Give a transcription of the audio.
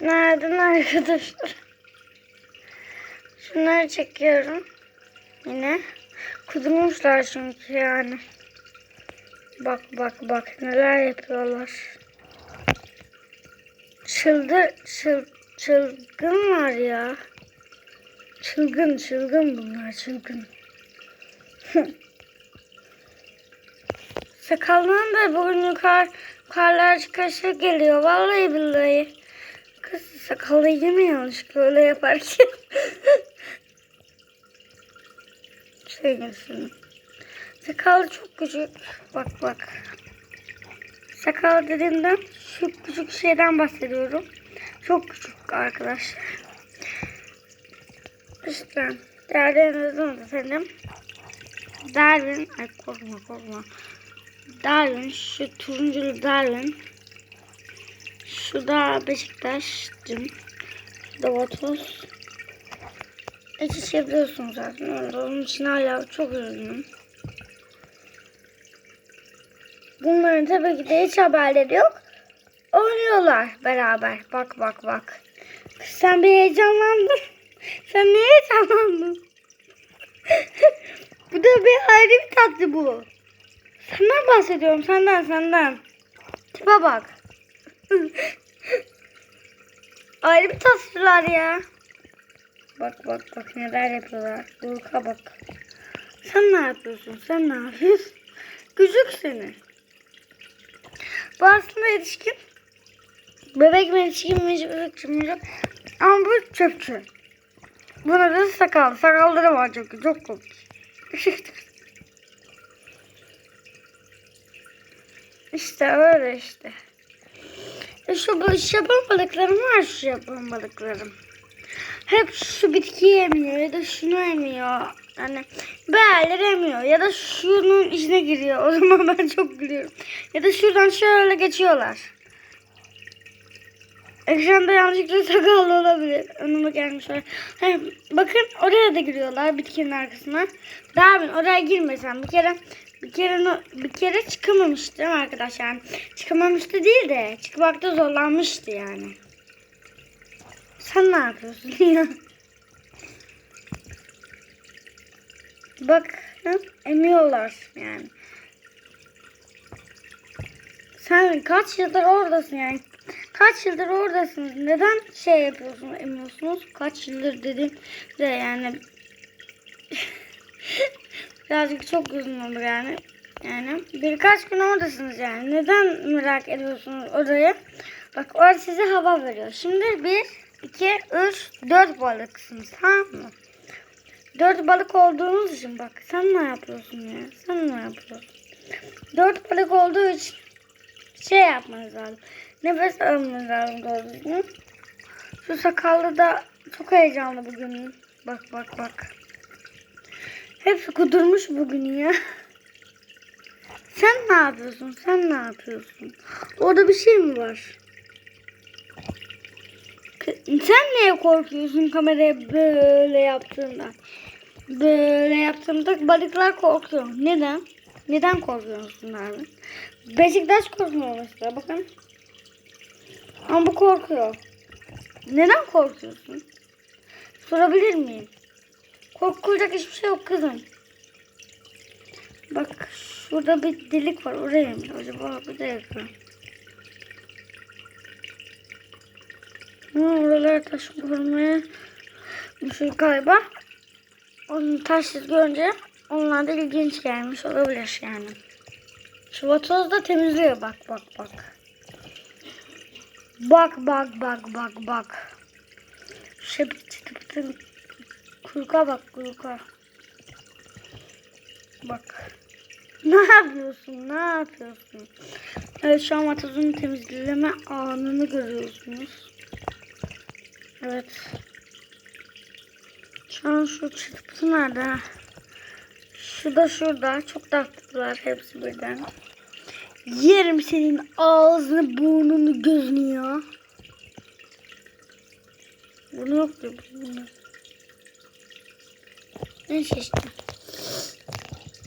Nereden arkadaşlar? Şunları çekiyorum. Yine. Kudurmuşlar çünkü yani. Bak bak bak neler yapıyorlar. Çıldır, çıl, çılgınlar ya. Çılgın çılgın bunlar çılgın. Sakallının da bugün yukarı karlar çıkışı geliyor. Vallahi billahi. Kız sakallı yine yanlışlıkla öyle yaparken. Sevgilisinin. Sakalı çok küçük. Bak bak. Sakal dediğimden şu küçük şeyden bahsediyorum. Çok küçük arkadaşlar. İşte değerlerinizden efendim. Darwin, ay korkma korkma. Darwin, şu turunculu Darwin. Şu da Beşiktaş'cım. Şu da Vatoz. İç içe biliyorsunuz zaten. Onun için hala çok üzgünüm. Bunların tabii ki de hiç haberleri yok. Oynuyorlar beraber. Bak bak bak. Sen bir heyecanlandın. Sen niye heyecanlandın? bu da bir ayrı bir tatlı bu. Senden bahsediyorum senden senden. Tipe bak. Ayrı bir tatlılar ya. Bak bak bak neler yapıyorlar. Burka bak. Sen ne yapıyorsun? Sen ne yapıyorsun? Küçük seni. Bu aslında yetişkin. Bebek mi yetişkin mi bebek mi Ama bu çöpçü. Buna da sakal. Sakalları var çok çok komik. işte öyle işte. E şu bu şapan balıklarım var şu şapan balıklarım. Hep şu bitkiyi emiyor ya da şunu emiyor. Yani beğerler emiyor ya da şunun içine giriyor. O zaman ben çok gülüyorum. Ya da şuradan şöyle geçiyorlar. Ekranda yanlışlıkla sakallı olabilir. Önüme gelmişler. Bakın oraya da giriyorlar bitkinin arkasına. Darwin oraya girmesen bir kere bir kere bir kere çıkamamıştı mi arkadaşlar? Yani çıkamamıştı değil de çıkmakta zorlanmıştı yani. Sen ne yapıyorsun ya? Bak hı, emiyorlar yani. Sen kaç yıldır oradasın yani? Kaç yıldır oradasınız? Neden şey yapıyorsunuz, emiyorsunuz? Kaç yıldır dedim de yani birazcık çok uzun olur yani. Yani birkaç gün oradasınız yani. Neden merak ediyorsunuz orayı? Bak orada size hava veriyor. Şimdi bir, iki, üç, dört balıksınız tamam mı? Dört balık olduğunuz için bak sen ne yapıyorsun ya? Sen ne yapıyorsun? Dört balık olduğu için şey yapmanız lazım. Nefes almanız lazım doğru. Şu sakallı da çok heyecanlı bugün. Bak bak bak. Hepsi kudurmuş bugün ya. Sen ne yapıyorsun? Sen ne yapıyorsun? Orada bir şey mi var? Sen niye korkuyorsun kameraya böyle yaptığında? Böyle yaptığımda balıklar korkuyor. Neden? Neden korkuyorsun abi? Beşiktaş korkmuyor mesela bakın. Ama bu korkuyor. Neden korkuyorsun? Sorabilir miyim? Korkulacak hiçbir şey yok kızım. Bak şurada bir delik var. Oraya mı acaba? Bir dakika. Ha, oralara taş vurmaya bir şey galiba. Onun taşsız görünce onlar da ilginç gelmiş olabilir yani. Şu vatoz da temizliyor bak bak bak. Bak bak bak bak bak. Şu çıtı Kurka bak kurka. Bak. Ne yapıyorsun? Ne yapıyorsun? Evet şu an vatozun temizleme anını görüyorsunuz. Evet. Şu an şu çıktı nerede? Şu da şurada. Çok tatlılar hepsi birden. Yerim senin ağzını, burnunu, gözünü ya. Bunu yok ki. Bunu. Neyse işte.